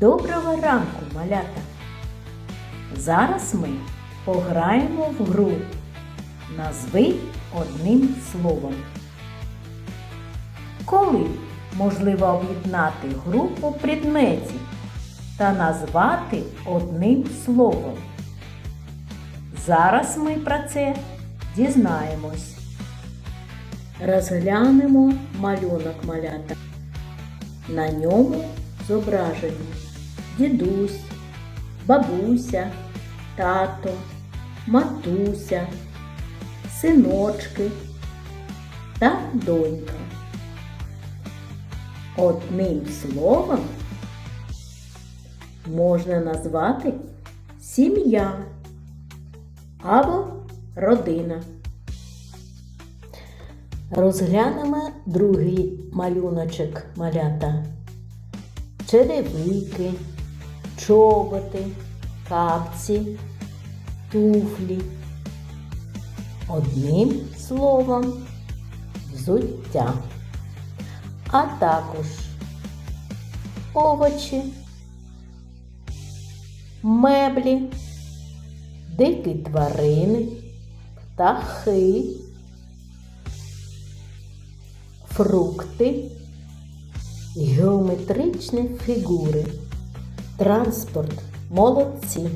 Доброго ранку, малята! Зараз ми пограємо в гру. Назви одним словом. Коли можливо об'єднати групу предметів та назвати одним словом? Зараз ми про це дізнаємось. Розглянемо малюнок малята. На ньому зображені дідусь, бабуся, тато, матуся, синочки та донька. Одним словом можна назвати сім'я або родина. Розглянемо другий малюночок малята. Черевики, чоботи, капці, туфлі. Одним словом взуття, а також овочі, меблі, дикі тварини, птахи фрукти, геометричні фігури, транспорт, молодці.